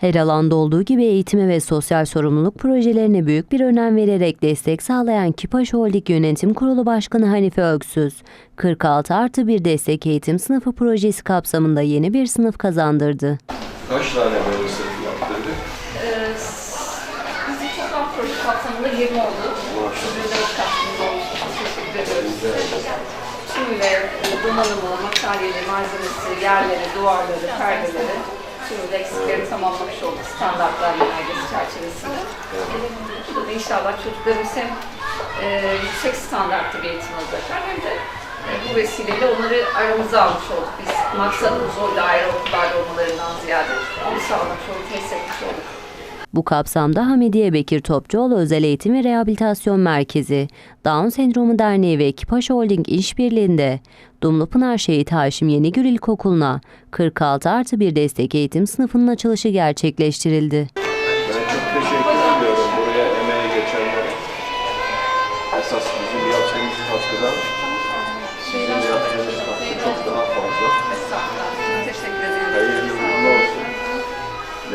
Her alanda olduğu gibi eğitime ve sosyal sorumluluk projelerine büyük bir önem vererek destek sağlayan Kipaş Holding Yönetim Kurulu Başkanı Hanife Öksüz, 46 artı bir destek eğitim sınıfı projesi kapsamında yeni bir sınıf kazandırdı. Kaç tane böyle sınıf yaptırdık? Ee, bizim toplam proje kapsamında 20 oldu. Ederiz. Tümüyle donanımı, materyali, malzemesi, yerleri, duvarları, perdeleri tümüyle eksiklerini tamamlamış olduk standartlar yönergesi çerçevesinde. Burada da inşallah çocuklarımız hem e, yüksek standartlı bir eğitim alacaklar hem de e, bu vesileyle onları aramıza almış olduk. Biz maksadımız oydu ayrı okullarda olmalarından ziyade onu sağlamış olduk, tesis etmiş olduk. Bu kapsamda Hamidiye Bekir Topçuoğlu Özel Eğitim ve Rehabilitasyon Merkezi, Down Sendromu Derneği ve Kipaş Holding işbirliğinde Dumlupınar Şehit Haşim Yenigül İlkokulu'na 46 artı bir destek eğitim sınıfının açılışı gerçekleştirildi.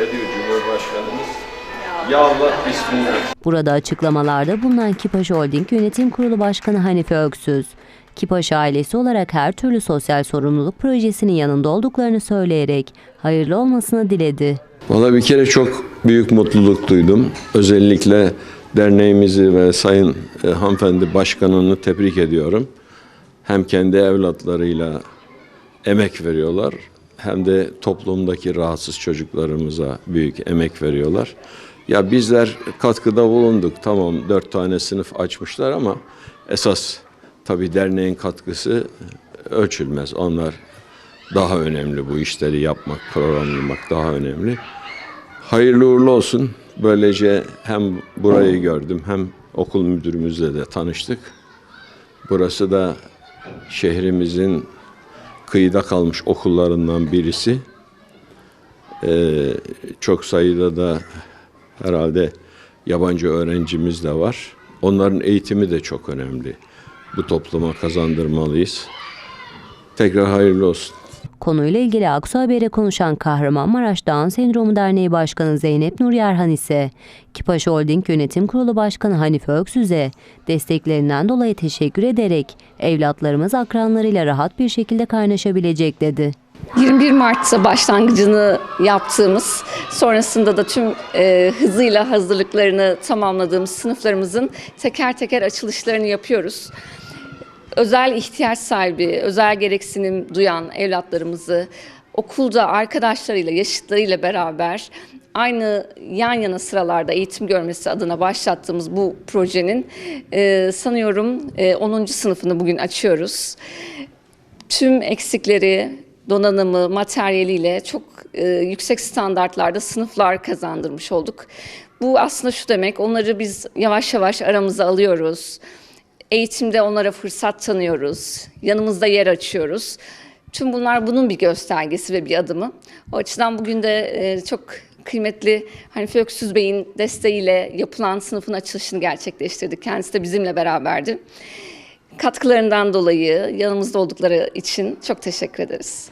Ne diyor Cumhurbaşkanımız? Ya Allah bismillah. Burada açıklamalarda bulunan Kipaş Holding Yönetim Kurulu Başkanı Hanife Öksüz, Kipaş ailesi olarak her türlü sosyal sorumluluk projesinin yanında olduklarını söyleyerek hayırlı olmasını diledi. Valla bir kere çok büyük mutluluk duydum. Özellikle derneğimizi ve sayın e, hanımefendi başkanını tebrik ediyorum. Hem kendi evlatlarıyla emek veriyorlar hem de toplumdaki rahatsız çocuklarımıza büyük emek veriyorlar. Ya bizler katkıda bulunduk. Tamam dört tane sınıf açmışlar ama esas tabii derneğin katkısı ölçülmez. Onlar daha önemli bu işleri yapmak, programlamak daha önemli. Hayırlı uğurlu olsun. Böylece hem burayı gördüm hem okul müdürümüzle de tanıştık. Burası da şehrimizin kıyıda kalmış okullarından birisi. Ee, çok sayıda da herhalde yabancı öğrencimiz de var. Onların eğitimi de çok önemli. Bu topluma kazandırmalıyız. Tekrar hayırlı olsun. Konuyla ilgili Aksu Haber'e konuşan Kahramanmaraş Down Sendromu Derneği Başkanı Zeynep Nur Yerhan ise Kipaş Holding Yönetim Kurulu Başkanı Hanife Öksüz'e desteklerinden dolayı teşekkür ederek evlatlarımız akranlarıyla rahat bir şekilde kaynaşabilecek dedi. 21 Mart'ta başlangıcını yaptığımız, sonrasında da tüm e, hızıyla hazırlıklarını tamamladığımız sınıflarımızın teker teker açılışlarını yapıyoruz. Özel ihtiyaç sahibi, özel gereksinim duyan evlatlarımızı okulda arkadaşlarıyla, yaşıtlarıyla beraber aynı yan yana sıralarda eğitim görmesi adına başlattığımız bu projenin e, sanıyorum e, 10. sınıfını bugün açıyoruz tüm eksikleri, donanımı, materyaliyle çok e, yüksek standartlarda sınıflar kazandırmış olduk. Bu aslında şu demek, onları biz yavaş yavaş aramıza alıyoruz. Eğitimde onlara fırsat tanıyoruz, yanımızda yer açıyoruz. Tüm bunlar bunun bir göstergesi ve bir adımı. O açıdan bugün de e, çok kıymetli Hanife Öksüz Bey'in desteğiyle yapılan sınıfın açılışını gerçekleştirdik. Kendisi de bizimle beraberdi. Katkılarından dolayı, yanımızda oldukları için çok teşekkür ederiz.